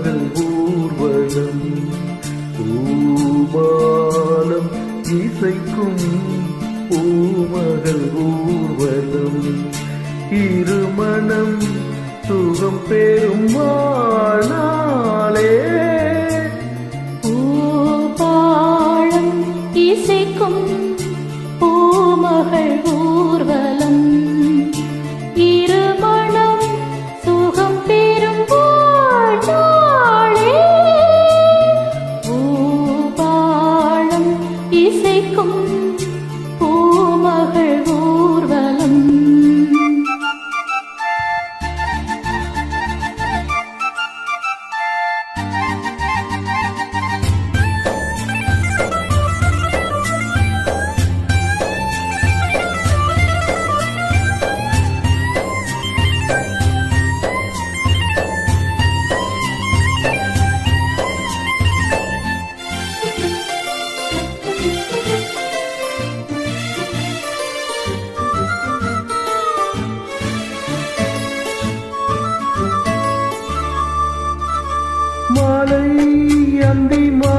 அதன் ஊர்வலம் பூபாலம் இசைக்கும் பூமகள் ஊர்வலம். இருமணம் சுகம் பெருமானாலே conmigo. Candy more.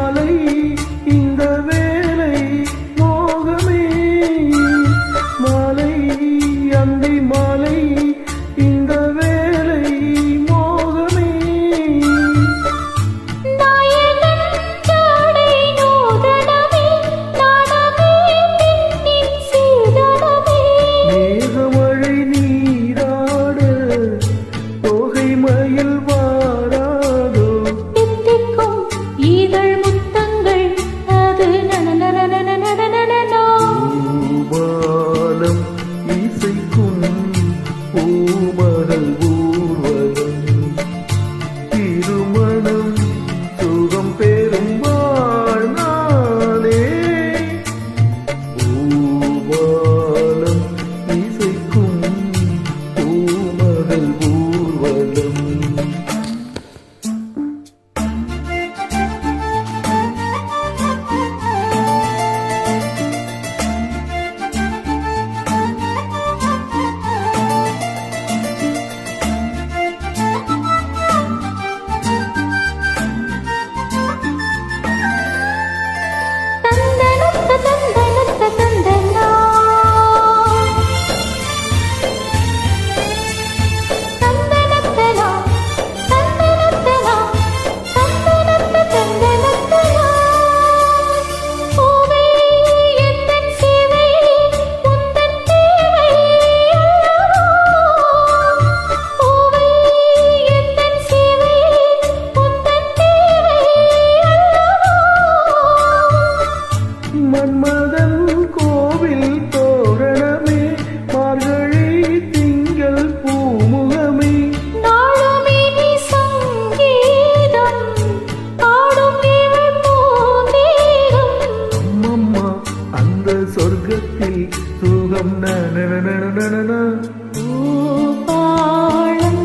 பூபாளம்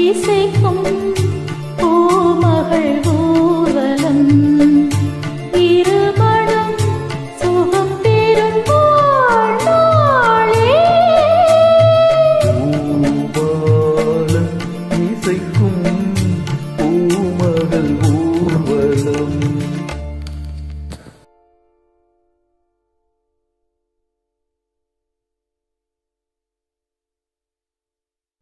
இசைக்கும் பூமகள்